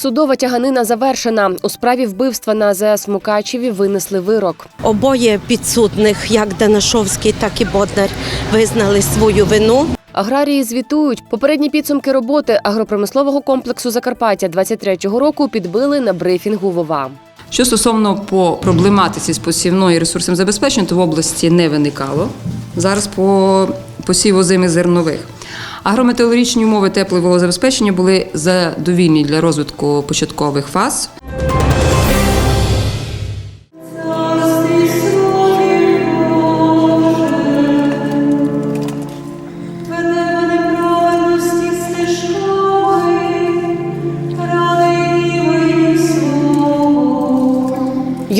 Судова тяганина завершена. У справі вбивства на АЗС в Мукачеві винесли вирок. Обоє підсудних, як Данашовський, так і Боднар, визнали свою вину. Аграрії звітують, попередні підсумки роботи агропромислового комплексу Закарпаття 23-го року підбили на брифінгу Вова. Що стосовно по проблематиці з посівною ресурсом забезпечення, то в області не виникало. Зараз по посіву зими зернових. Агрометеорологічні умови теплого забезпечення були задовільні для розвитку початкових фаз.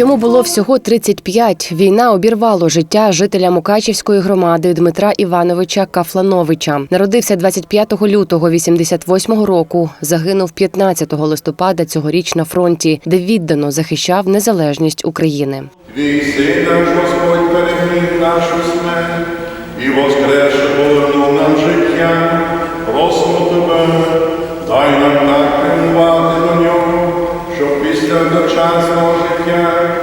Йому було всього 35. Війна обірвало життя жителя Мукачівської громади Дмитра Івановича Кафлановича. Народився 25 лютого 88 року. Загинув 15 листопада цьогоріч на фронті, де віддано захищав незалежність України. Твій наш Господь переміг нашу смерть і воскресе повернув нам життя. Просимо тебе, дай нам так прямувати до нього, щоб після дочасного життя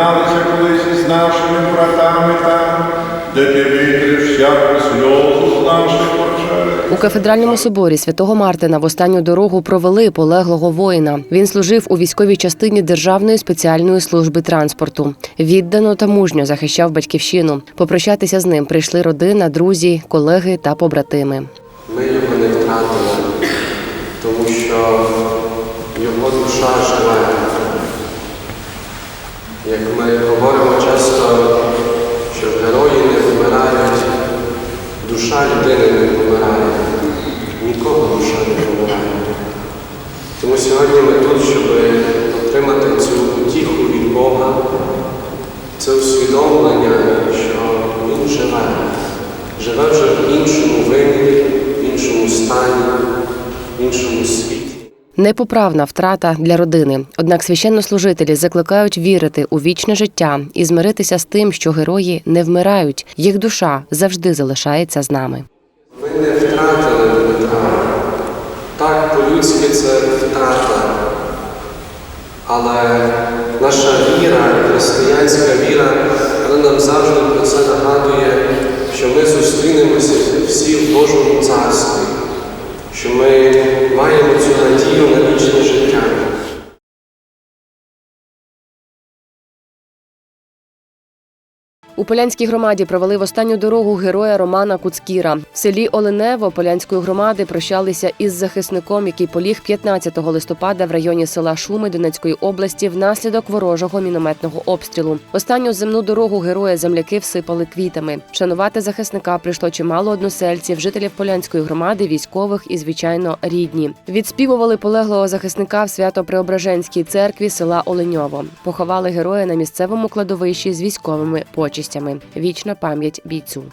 ми колись із нашими братами там, де ти витриш всяку сльозу з наших очей. У кафедральному соборі святого Мартина в останню дорогу провели полеглого воїна. Він служив у військовій частині Державної спеціальної служби транспорту. Віддано та мужньо захищав батьківщину. Попрощатися з ним прийшли родина, друзі, колеги та побратими. Ми його не втратили, тому що його душа живе. Як ми говоримо часто, що герої не вмирають, душа людини не помирає, нікого душа не помирає. Тому сьогодні ми тут, щоб отримати цю утіху від Бога, це усвідомлення, що Він живе, живе вже в іншому вимірі, в іншому стані, в іншому світі. Непоправна втрата для родини. Однак священнослужителі закликають вірити у вічне життя і змиритися з тим, що герої не вмирають. Їх душа завжди залишається з нами. Ми не втратили Дмитра. Так, по-людськи це втрата. Але наша віра, християнська віра, вона нам завжди про це нагадує, що ми зустрінемося всі в Божому царстві, що ми маємо цю надію на вічне життя. У Полянській громаді провели в останню дорогу героя Романа Куцкіра. В селі Оленево Полянської громади прощалися із захисником, який поліг 15 листопада в районі села Шуми Донецької області внаслідок ворожого мінометного обстрілу. Останню земну дорогу героя земляки всипали квітами. Шанувати захисника прийшло чимало односельців, жителів Полянської громади, військових і, звичайно, рідні. Відспівували полеглого захисника в Свято-Преображенській церкві села Оленьово. Поховали героя на місцевому кладовищі з військовими почистями. Вічна пам'ять бійцю.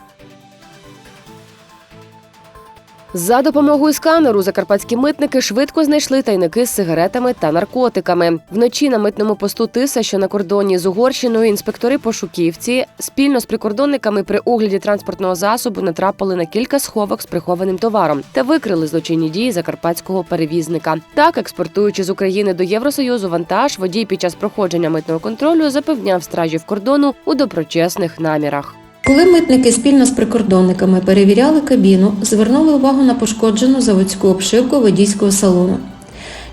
За допомогою сканеру закарпатські митники швидко знайшли тайники з сигаретами та наркотиками. Вночі на митному посту Тиса, що на кордоні з Угорщиною, інспектори пошуківці спільно з прикордонниками при огляді транспортного засобу натрапили на кілька сховок з прихованим товаром та викрили злочинні дії закарпатського перевізника. Так, експортуючи з України до Євросоюзу вантаж, водій під час проходження митного контролю запевняв стражів кордону у доброчесних намірах. Коли митники спільно з прикордонниками перевіряли кабіну, звернули увагу на пошкоджену заводську обшивку водійського салону.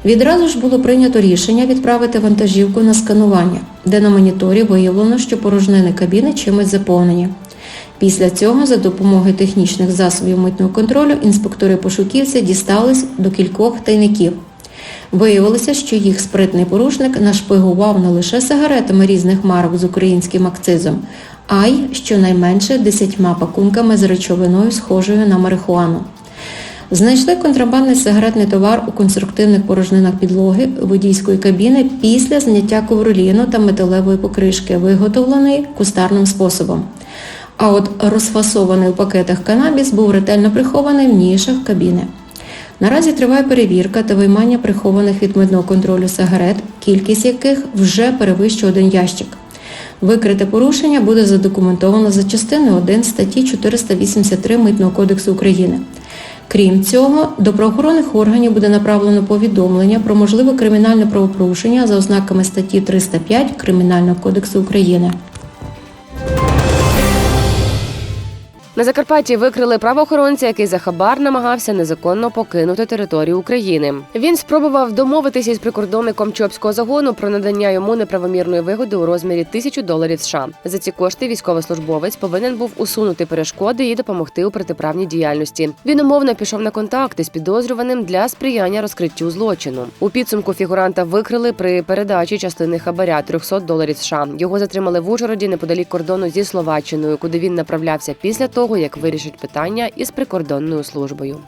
Відразу ж було прийнято рішення відправити вантажівку на сканування, де на моніторі виявлено, що порожнини кабіни чимось заповнені. Після цього, за допомогою технічних засобів митного контролю, інспектори пошуківці дістались до кількох тайників. Виявилося, що їх спритний порушник нашпигував не лише сигаретами різних марок з українським акцизом, а й щонайменше десятьма пакунками з речовиною, схожою на марихуану. Знайшли контрабандний сигаретний товар у конструктивних порожнинах підлоги водійської кабіни після зняття ковроліну та металевої покришки, виготовленої кустарним способом. А от розфасований у пакетах канабіс був ретельно прихований в нішах кабіни. Наразі триває перевірка та виймання прихованих від митного контролю сигарет, кількість яких вже перевищує один ящик. Викрите порушення буде задокументовано за частиною 1 статті 483 Митного кодексу України. Крім цього, до правоохоронних органів буде направлено повідомлення про можливе кримінальне правопорушення за ознаками статті 305 Кримінального кодексу України. На Закарпатті викрили правоохоронця, який за хабар намагався незаконно покинути територію України. Він спробував домовитися із прикордонником Чопського загону про надання йому неправомірної вигоди у розмірі тисячу доларів США. За ці кошти військовослужбовець повинен був усунути перешкоди і допомогти у протиправній діяльності. Він умовно пішов на контакти з підозрюваним для сприяння розкриттю злочину. У підсумку фігуранта викрили при передачі частини хабаря 300 доларів США. Його затримали в Ужгороді неподалік кордону зі Словаччиною, куди він направлявся після того, як вирішить питання із прикордонною службою.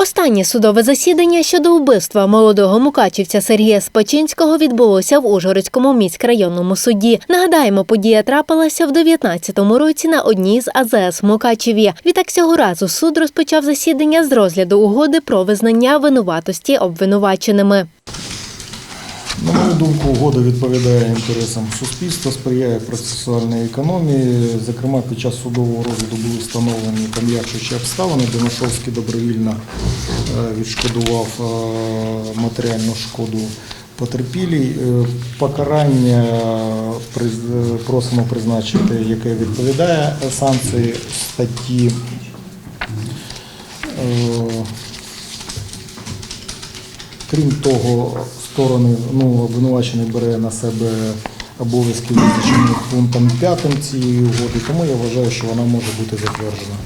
Останнє судове засідання щодо вбивства молодого мукачівця Сергія Спачинського відбулося в Ужгородському міськрайонному суді. Нагадаємо, подія трапилася в 19-му році на одній з АЗС Мукачеві. Відтак цього разу суд розпочав засідання з розгляду угоди про визнання винуватості обвинуваченими. На мою думку, угода відповідає інтересам суспільства, сприяє процесуальній економії. Зокрема, під час судового розгляду були встановлені пом'якшуючі обставини. Донашовський добровільно е, відшкодував е, матеріальну шкоду потерпілій. Е, Покарання просимо призначити, яке відповідає санкції статті. Крім того, сторони ну, обвинувачений бере на себе обов'язки визначені пунктом 5 цієї угоди, тому я вважаю, що вона може бути затверджена.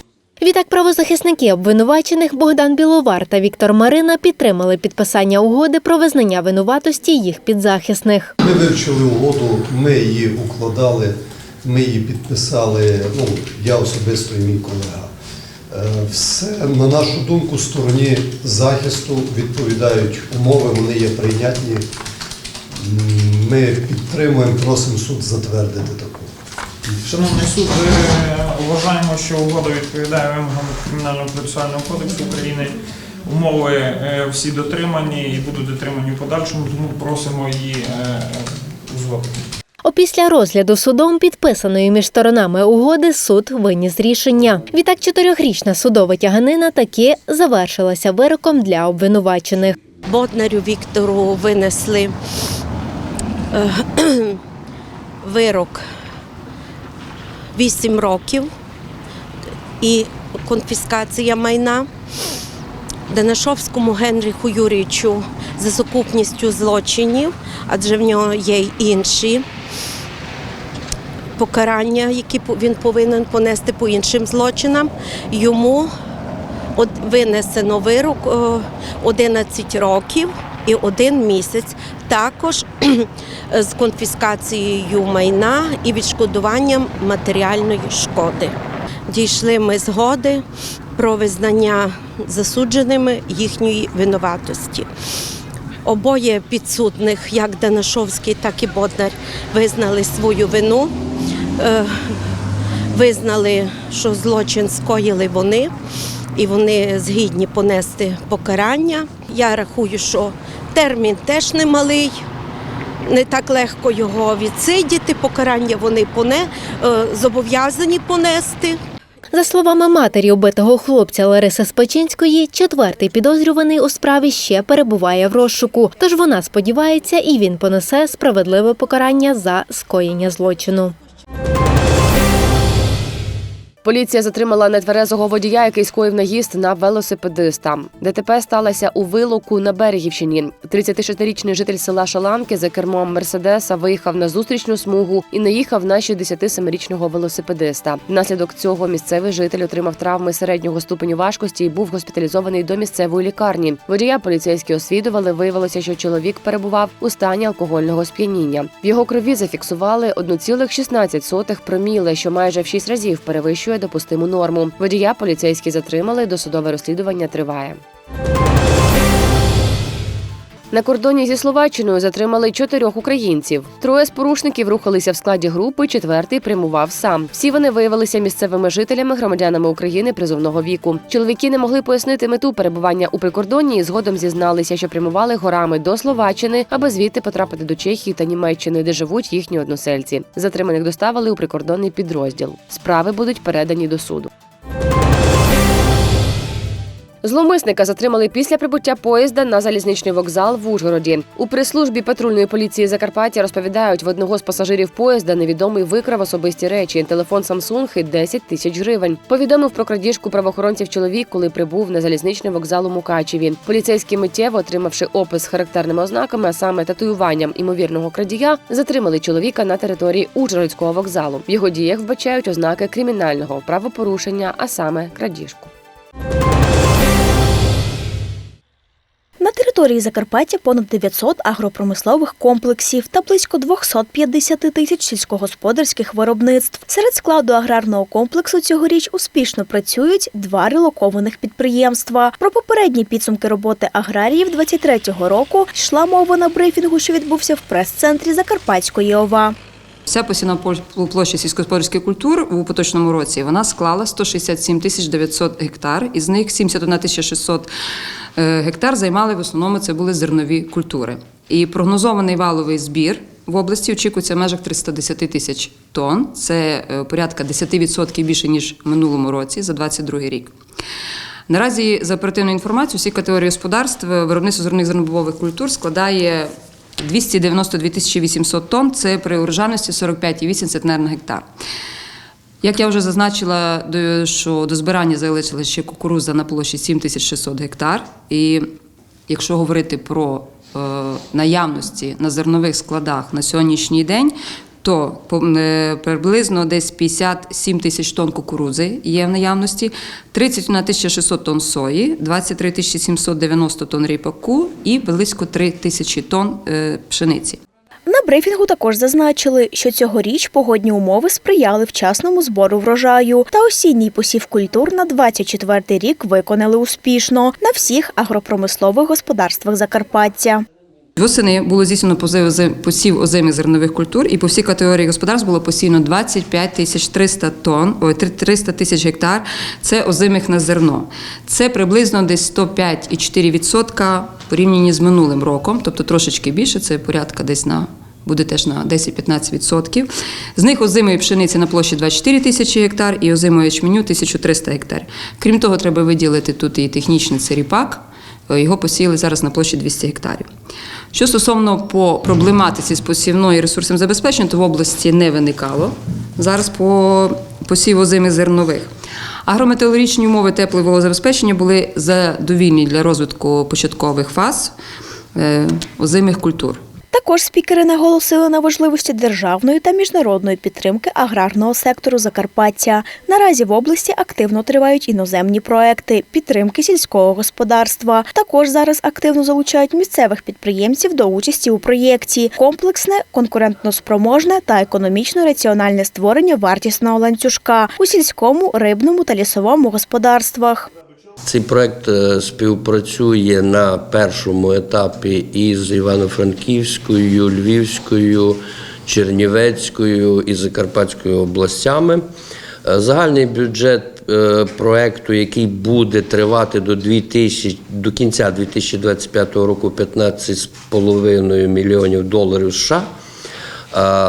Відтак правозахисники обвинувачених Богдан Біловар та Віктор Марина підтримали підписання угоди про визнання винуватості їх підзахисних. Ми вивчили угоду, ми її укладали, ми її підписали. Ну, я особисто і мій колега. Е, Все, на нашу думку, стороні захисту відповідають умови, вони є прийнятні. Ми підтримуємо, просимо суд затвердити таку. Шановний суд, е, вважаємо, що угода відповідає вимогам Кримінального процесуального кодексу України. Умови е, всі дотримані і будуть дотримані в подальшому, тому просимо її узгодити. Опісля розгляду судом підписаної між сторонами угоди суд виніс рішення. Відтак чотирьохрічна судова тяганина таки завершилася вироком для обвинувачених. Боднарю Віктору винесли е, вирок 8 років і конфіскація майна. Данашовському Генріху Юрійовичу за сукупністю злочинів, адже в нього є й інші покарання, які він повинен понести по іншим злочинам. Йому винесено вирок е, 11 років і один місяць, також з конфіскацією майна і відшкодуванням матеріальної шкоди. Дійшли ми згоди про визнання засудженими їхньої винуватості. Обоє підсудних, як Данашовський, так і Боднар, визнали свою вину, е, визнали, що злочин скоїли вони, і вони згідні понести покарання. Я рахую, що термін теж немалий. Не так легко його відсидіти, покарання вони поне, е, зобов'язані понести. За словами матері убитого хлопця Лариси Спачинської, четвертий підозрюваний у справі ще перебуває в розшуку. Тож вона сподівається, і він понесе справедливе покарання за скоєння злочину. Поліція затримала нетверезого водія, який скоїв наїзд на велосипедиста. ДТП сталося у Вилоку на Берегівщині. 36-річний житель села Шаланки за кермом Мерседеса виїхав на зустрічну смугу і наїхав на 67-річного велосипедиста. Внаслідок цього місцевий житель отримав травми середнього ступеню важкості і був госпіталізований до місцевої лікарні. Водія поліцейські освідували. Виявилося, що чоловік перебував у стані алкогольного сп'яніння. В його крові зафіксували 1,16 проміле, що майже в 6 разів перевищує допустиму норму. Водія поліцейські затримали. Досудове розслідування триває. На кордоні зі Словаччиною затримали чотирьох українців. Троє з порушників рухалися в складі групи, четвертий прямував сам. Всі вони виявилися місцевими жителями, громадянами України призовного віку. Чоловіки не могли пояснити мету перебування у прикордонні і згодом зізналися, що прямували горами до Словаччини, аби звідти потрапити до Чехії та Німеччини, де живуть їхні односельці. Затриманих доставили у прикордонний підрозділ. Справи будуть передані до суду. Зловмисника затримали після прибуття поїзда на залізничний вокзал в Ужгороді. У прес-службі патрульної поліції Закарпаття розповідають, в одного з пасажирів поїзда невідомий викрав особисті речі, телефон Samsung і 10 тисяч гривень. Повідомив про крадіжку правоохоронців чоловік, коли прибув на залізничний вокзал у Мукачеві. Поліцейські миттєво, отримавши опис з характерними ознаками, а саме татуюванням імовірного крадія, затримали чоловіка на території Ужгородського вокзалу. В його діях вбачають ознаки кримінального правопорушення, а саме крадіжку. На території Закарпаття понад 900 агропромислових комплексів та близько 250 тисяч сільськогосподарських виробництв. Серед складу аграрного комплексу цьогоріч успішно працюють два релокованих підприємства. Про попередні підсумки роботи аграріїв 23-го року йшла мова на брифінгу, що відбувся в прес-центрі Закарпатської ОВА. Вся посівна площа сільськогосподарських культур у поточному році вона склала 167 тисяч 900 гектар, із них 71 тисяча 600 е, гектар займали в основному це були зернові культури. І прогнозований валовий збір в області очікується в межах 310 тисяч тонн. Це е, порядка 10% більше ніж в минулому році за 2022 рік. Наразі за оперативною інформацією, всі категорії господарств е, виробництво зерних зернобобових культур складає 292 тисячі 800 тонн. Це при урожайності 45,8 центнер на гектар. Як я вже зазначила, що до збирання залишилася ще кукуруза на площі 7600 гектар. І якщо говорити про е, наявності на зернових складах на сьогоднішній день, то е, приблизно десь 57 тисяч тонн кукурузи є в наявності, 31 тисяча 600 тонн сої, 23 тисячі 790 тонн ріпаку і близько 3 тисячі тонн е, пшениці. На брифінгу також зазначили, що цьогоріч погодні умови сприяли вчасному збору врожаю, та осінній посів культур на 24 рік виконали успішно на всіх агропромислових господарствах Закарпаття. Восени було здійснено посів озимих зернових культур, і по всій категорії господарств було посіяно 25 тисяч 300 тонн, ой, три- 300 тисяч гектар. Це озимих на зерно. Це приблизно десь 105,4% порівняно з минулим роком, тобто трошечки більше, це порядка десь на. Буде теж на 10-15%. З них озимої пшениці на площі 24 тисячі гектар і озимої ячменю 1300 гектар. Крім того, треба виділити тут і технічний це ріпак. Е, Його посіяли зараз на площі 200 гектарів. Що стосовно по проблематиці з посівною і ресурсом забезпечення, то в області не виникало. Зараз по посіву озимих зернових. Агрометеорологічні умови теплового забезпечення були задовільні для розвитку початкових фаз е, озимих культур. Також спікери наголосили на важливості державної та міжнародної підтримки аграрного сектору Закарпаття. Наразі в області активно тривають іноземні проекти підтримки сільського господарства. Також зараз активно залучають місцевих підприємців до участі у проєкті комплексне, конкурентноспроможне та економічно раціональне створення вартісного ланцюжка у сільському, рибному та лісовому господарствах. Цей проект е, співпрацює на першому етапі із Івано-Франківською, Львівською, Чернівецькою і Закарпатською областями. Е, Загальний бюджет е, проекту, який буде тривати до 2000, до кінця 2025 року, 15,5 мільйонів доларів США.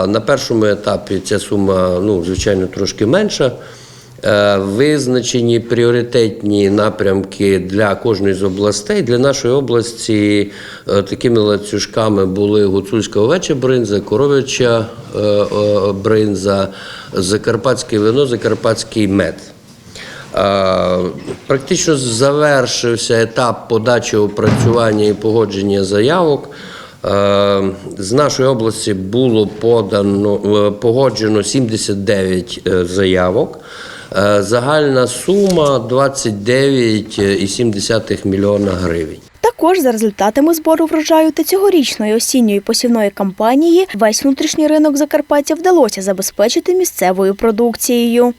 На першому етапі ця сума, ну, звичайно, трошки менша. Е, Визначені пріоритетні напрямки для кожної з областей. Для нашої області е, такими ланцюжками були гуцульська овеча бринза, коров'яча е, бринза, закарпатське вино, закарпатський мед. Практично завершився етап подачі опрацювання і погодження заявок. З нашої області було подано погоджено 79 е, заявок. Е, Загальна сума 29,7 мільйона гривень. Також за результатами збору врожаю та цьогорічної осінньої посівної кампанії весь внутрішній ринок Закарпаття вдалося забезпечити місцевою продукцією.